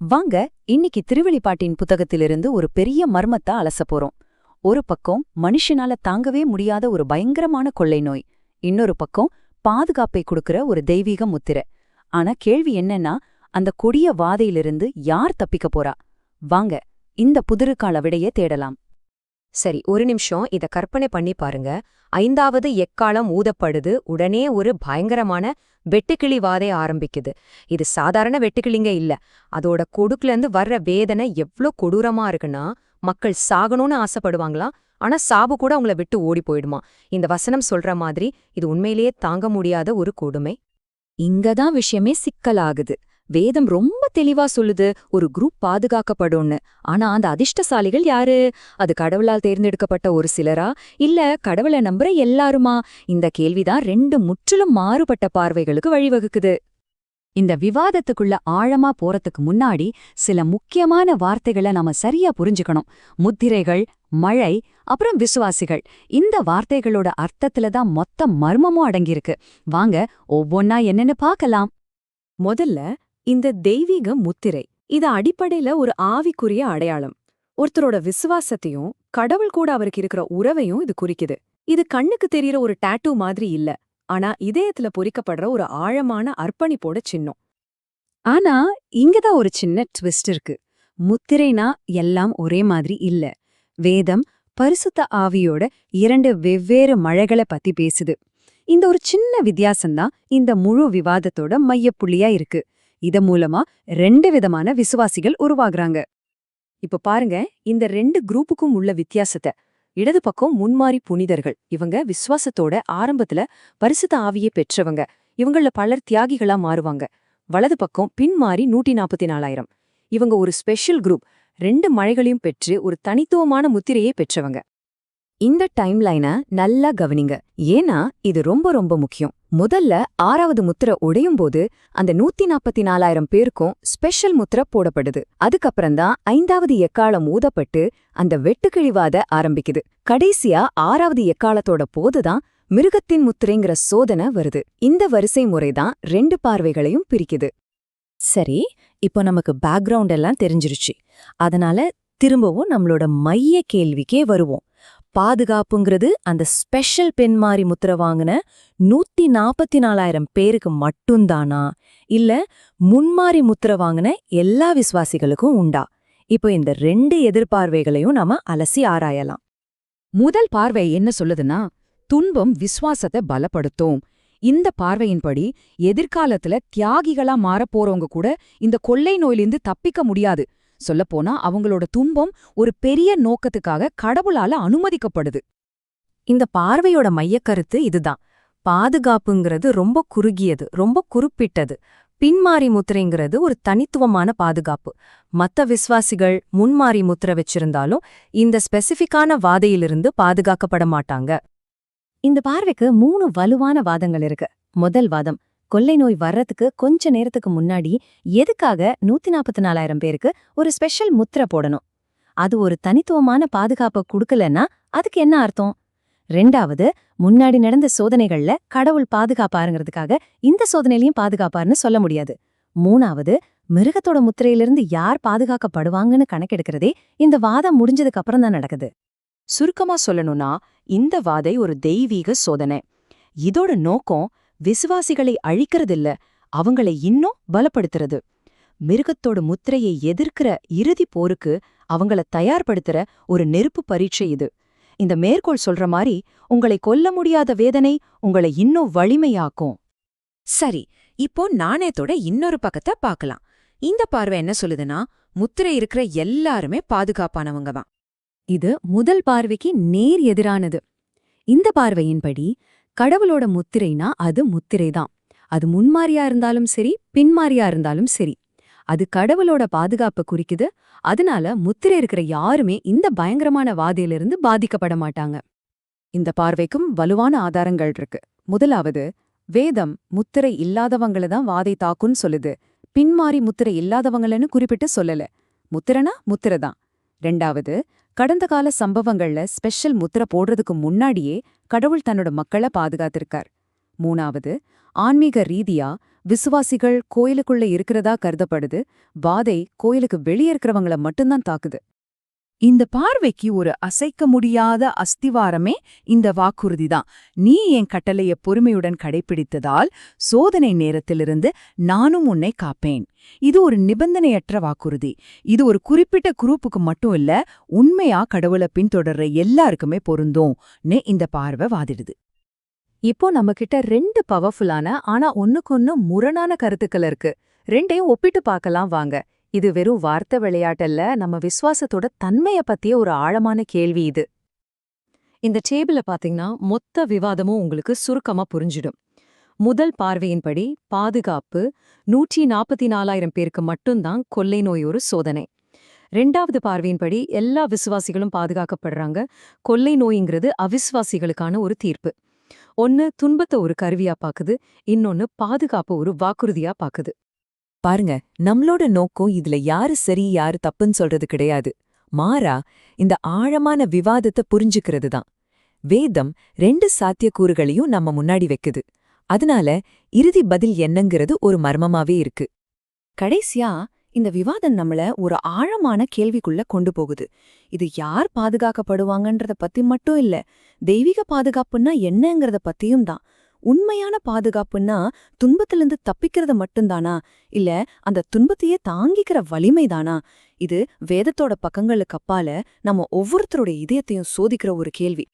வாங்க இன்னைக்கு திருவெளிப்பாட்டின் புத்தகத்திலிருந்து ஒரு பெரிய மர்மத்தை அலச போறோம். ஒரு பக்கம் மனுஷனால தாங்கவே முடியாத ஒரு பயங்கரமான கொள்ளை நோய் இன்னொரு பக்கம் பாதுகாப்பை கொடுக்கிற ஒரு தெய்வீக முத்திரை. ஆனா கேள்வி என்னன்னா அந்த கொடிய வாதையிலிருந்து யார் தப்பிக்க போறா? வாங்க இந்த புதிருக்கால விடையே தேடலாம். சரி ஒரு நிமிஷம். இத கற்பனை பண்ணி பாருங்க. ஐந்தாவது எக்காலம் ஊதப்படுது. உடனே ஒரு பயங்கரமான வெட்டுக்கிளி வாதை ஆரம்பிக்குது. இது சாதாரண வெட்டுக்கிளிங்க இல்ல. அதோட கொடுக்குல இருந்து வர்ற வேதனை எவ்ளோ கொடூரமா இருக்குன்னா மக்கள் சாகணும்னு ஆசைப்படுவாங்களாம் ஆனா சாபு கூட அவங்கள விட்டு ஓடி போயிடுமா? இந்த வசனம் சொல்ற மாதிரி இது உண்மையிலேயே தாங்க முடியாத ஒரு கொடுமை. இங்கதான் விஷயமே சிக்கலாகுது. வேதம் ரொம்ப தெளிவா சொல்லுது ஒரு குரூப் பாதுகாக்கப்படும்னு. ஆனா அந்த அதிர்ஷ்டசாலிகள் யாரு? அது கடவுளால் தேர்ந்தெடுக்கப்பட்ட ஒரு சிலரா? இல்ல கடவுளை நம்புற எல்லாருமா? இந்த கேள்விதான் ரெண்டு முற்றிலும் மாறுபட்ட பார்வைகளுக்கு வழிவகுக்குது. இந்த விவாதத்துக்குள்ள ஆழமா போறதுக்கு முன்னாடி சில முக்கியமான வார்த்தைகளை நாம சரியா புரிஞ்சுக்கணும். முத்திரைகள் மழை அப்புறம் விசுவாசிகள். இந்த வார்த்தைகளோட அர்த்தத்துல தான் மொத்த மர்மமும் அடங்கியிருக்கு. வாங்க ஒவ்வொன்னா என்னன்னு பார்க்கலாம். முதல்ல இந்த தெய்வீக முத்திரை. இது அடிப்படையில ஒரு ஆவிக்குரிய அடையாளம். ஒருத்தரோட விசுவாசத்தையும் கடவுள் கூட அவருக்கு இருக்கிற உறவையும் இது குறிக்குது. இது கண்ணுக்கு தெரியற ஒரு டாட்டூ மாதிரி இல்ல. ஆனா இதயத்துல பொறிக்கப்படுற ஒரு ஆழமான அர்ப்பணிப்போட சின்னம். ஆனா இங்கதான் ஒரு சின்ன ட்விஸ்ட் இருக்கு. முத்திரைனா எல்லாம் ஒரே மாதிரி இல்ல. வேதம் பரிசுத்த ஆவியோட இரண்டு வெவ்வேறு மழைகளை பத்தி பேசுது. இந்த ஒரு சின்ன வித்தியாசம்தான் இந்த முழு விவாதத்தோட மையப்புள்ளியா இருக்கு. இத மூலமா ரெண்டு விதமான விசுவாசிகள் உருவாகுறாங்க. இப்ப பாருங்க இந்த ரெண்டு குரூப்புக்கும் உள்ள வித்தியாசத்தை. இடது பக்கம் முன்மாறி புனிதர்கள் இவங்க விசுவாசத்தோட ஆரம்பத்துல பரிசுத்த ஆவியை பெற்றவங்க. இவங்கள பலர் தியாகிகளா மாறுவாங்க. வலது பக்கம் பின்மாறி நூற்றி நாற்பத்தி நாலாயிரம் இவங்க ஒரு ஸ்பெஷல் குரூப் ரெண்டு மழைகளையும் பெற்று ஒரு தனித்துவமான முத்திரையை பெற்றவங்க. இந்த டைம்லைனை நல்லா கவனிங்க. ஏன்னா இது ரொம்ப ரொம்ப முக்கியம். முதல்ல ஆறாவது முத்திரை உடையும் போது அந்த நூத்தி நாற்பத்தி நாலாயிரம் பேருக்கும் ஸ்பெஷல் முத்திரை போடப்படுது. அதுக்கப்புறம்தான் ஐந்தாவது எக்காலம் ஊதப்பட்டு அந்த வெட்டுக்கிழிவாத ஆரம்பிக்குது. கடைசியா ஆறாவது எக்காலத்தோட போதுதான் மிருகத்தின் முத்திரைங்கிற சோதனை வருது. இந்த வரிசை முறைதான் ரெண்டு பார்வைகளையும் பிரிக்குது. சரி இப்போ நமக்கு பேக்ரவுண்ட் எல்லாம் தெரிஞ்சிருச்சு. அதனால திரும்பவும் நம்மளோட மைய கேள்விக்கே வருவோம். பாதுகாப்புங்கிறது அந்த ஸ்பெஷல் பெண்மாரி முத்திரை வாங்கின நூத்தி நாற்பத்தி நாலாயிரம் பேருக்கு மட்டும்தானா? இல்ல முன்மாறி முத்திரை வாங்கின எல்லா விசுவாசிகளுக்கும் உண்டா? இப்போ இந்த ரெண்டு எதிர்பார்வைகளையும் நாம அலசி ஆராயலாம். முதல் பார்வை என்ன சொல்லுதுன்னா துன்பம் விசுவாசத்தை பலப்படுத்தும். இந்த பார்வையின்படி எதிர்காலத்துல தியாகிகளா மாறப் போறவங்க கூட இந்த கொள்ளை நோயிலிருந்து தப்பிக்க முடியாது. சொல்லப்போனா அவங்களோட துன்பம் ஒரு பெரிய நோக்கத்துக்காக கடவுளால அனுமதிக்கப்படுது. இந்த பார்வையோட மையக்கருத்து இதுதான். பாதுகாப்புங்கிறது ரொம்ப குறுகியது ரொம்ப குறிப்பிட்டது. பின்மாறி முத்திரைங்கிறது ஒரு தனித்துவமான பாதுகாப்பு. மத்த விசுவாசிகள் முன்மாறி முத்திரை வச்சிருந்தாலும் இந்த ஸ்பெசிஃபிக்கான வாதையிலிருந்து பாதுகாக்கப்பட மாட்டாங்க. இந்த பார்வைக்கு மூணு வலுவான வாதங்கள் இருக்கு. முதல் வாதம் கொள்ளை நோய் வர்றதுக்கு கொஞ்ச நேரத்துக்கு முன்னாடி எதுக்காக நூத்தி நாற்பத்தி நாலாயிரம் பேருக்கு ஒரு ஸ்பெஷல் முத்திரை போடணும்? அது ஒரு தனித்துவமான பாதுகாப்பை கொடுக்கலன்னா அதுக்கு என்ன அர்த்தம்? ரெண்டாவது முன்னாடி நடந்த சோதனைகள்ல கடவுள் பாதுகாப்பாருங்கிறதுக்காக இந்த சோதனையிலையும் பாதுகாப்பாருன்னு சொல்ல முடியாது. மூணாவது மிருகத்தோட முத்திரையிலிருந்து யார் பாதுகாக்கப்படுவாங்கன்னு கணக்கெடுக்கிறதே இந்த வாதம் முடிஞ்சதுக்கு அப்புறம் தான் நடக்குது. சுருக்கமா சொல்லணும்னா இந்த வாதை ஒரு தெய்வீக சோதனை. இதோட நோக்கம் விசுவாசிகளை அழிக்கிறதில்ல அவங்களை இன்னும் பலப்படுத்துறது. மிருகத்தோட முத்திரையை எதிர்க்கிற இறுதி போருக்கு அவங்கள தயார்படுத்துற ஒரு நெருப்பு பரீட்சை இது. இந்த மேற்கோள் சொல்ற மாதிரி உங்களை கொல்ல முடியாத வேதனை உங்களை இன்னும் வலிமையாக்கும். சரி இப்போ நாணயத்தோட இன்னொரு பக்கத்தை பார்க்கலாம் இந்த பார்வை என்ன சொல்லுதுன்னா முத்திரை இருக்கிற எல்லாருமே பாதுகாப்பானவங்க தான். இது முதல் பார்வைக்கு நேர் எதிரானது. இந்த பார்வையின்படி கடவுளோட முத்திரைனா அது முத்திரைதான். அது முன்மாரியா இருந்தாலும் சரி பின்மாரியா இருந்தாலும் சரி. அது கடவுளோட பாதுகாப்பை குறிக்குது. அதனால முத்திரை இருக்கிற யாருமே இந்த பயங்கரமான வாதையிலிருந்து பாதிக்கப்பட மாட்டாங்க. இந்த பார்வைக்கும் வலுவான ஆதாரங்கள் இருக்கு. முதலாவது வேதம் முத்திரை இல்லாதவங்கள தான் வாதை தாக்குன்னு சொல்லுது. பின்மாறி முத்திரை இல்லாதவங்களன்னு குறிப்பிட்டு சொல்லல. முத்திரனா முத்திரை தான் ரெண்டாவது கடந்த கால சம்பவங்கள்ல ஸ்பெஷல் முத்திரை போடுறதுக்கு முன்னாடியே கடவுள் தன்னோட மக்களை பாதுகாத்திருக்கார். மூணாவது ஆன்மீக ரீதியா விசுவாசிகள் கோயிலுக்குள்ள இருக்கிறதா கருதப்படுது பாதை கோயிலுக்கு வெளியே இருக்கிறவங்கள மட்டும்தான் தாக்குது. இந்த பார்வைக்கு ஒரு அசைக்க முடியாத அஸ்திவாரமே இந்த வாக்குறுதிதான். நீ என் கட்டளைய பொறுமையுடன் கடைபிடித்ததால் சோதனை நேரத்திலிருந்து நானும் உன்னை காப்பேன். இது ஒரு நிபந்தனையற்ற வாக்குறுதி. இது ஒரு குறிப்பிட்ட குரூப்புக்கு மட்டும் இல்ல உண்மையா கடவுளை பின்தொடர்ற எல்லாருக்குமே பொருந்தும்னு இந்த பார்வை வாதிடுது. இப்போ நம்மகிட்ட ரெண்டு பவர்ஃபுல்லான ஆனா ஒண்ணுக்கொன்னு முரணான கருத்துக்கள் இருக்கு. ரெண்டையும் ஒப்பிட்டு பார்க்கலாம் வாங்க. இது வெறும் வார்த்தை விளையாட்டல்ல நம்ம விசுவாசத்தோட தன்மைய பத்திய ஒரு ஆழமான கேள்வி இது. இந்த டேபிள பாத்தீங்கன்னா மொத்த விவாதமும் உங்களுக்கு சுருக்கமா புரிஞ்சிடும். முதல் பார்வையின்படி பாதுகாப்பு நூற்றி நாற்பத்தி நாலாயிரம் பேருக்கு மட்டும்தான் கொள்ளை நோய் ஒரு சோதனை. ரெண்டாவது பார்வையின்படி எல்லா விசுவாசிகளும் பாதுகாக்கப்படுறாங்க. கொள்ளை நோய்ங்கிறது அவிசுவாசிகளுக்கான ஒரு தீர்ப்பு. ஒன்னு துன்பத்தை ஒரு கருவியா பாக்குது இன்னொன்னு பாதுகாப்பு ஒரு வாக்குறுதியா பாக்குது. பாருங்க நம்மளோட நோக்கம் இதுல யாரு சரி யாரு தப்புன்னு சொல்றது கிடையாது. மாறா இந்த ஆழமான விவாதத்தை புரிஞ்சுக்கிறது தான். வேதம் ரெண்டு சாத்தியக்கூறுகளையும் நம்ம முன்னாடி வைக்குது. அதனால இறுதி பதில் என்னங்கிறது ஒரு மர்மமாவே இருக்கு. கடைசியா இந்த விவாதம் நம்மள ஒரு ஆழமான கேள்விக்குள்ள கொண்டு போகுது. இது யார் பாதுகாக்கப்படுவாங்கன்றத பத்தி மட்டும் இல்ல தெய்வீக பாதுகாப்புன்னா என்னங்கறத பத்தியும் தான். உண்மையான பாதுகாப்புன்னா துன்பத்திலிருந்து தப்பிக்கிறது மட்டும்தானா? இல்ல அந்த துன்பத்தையே தாங்கிக்கிற வலிமைதானா? இது வேதத்தோட பக்கங்களுக்கு அப்பால நம்ம ஒவ்வொருத்தரோட இதயத்தையும் சோதிக்கிற ஒரு கேள்வி.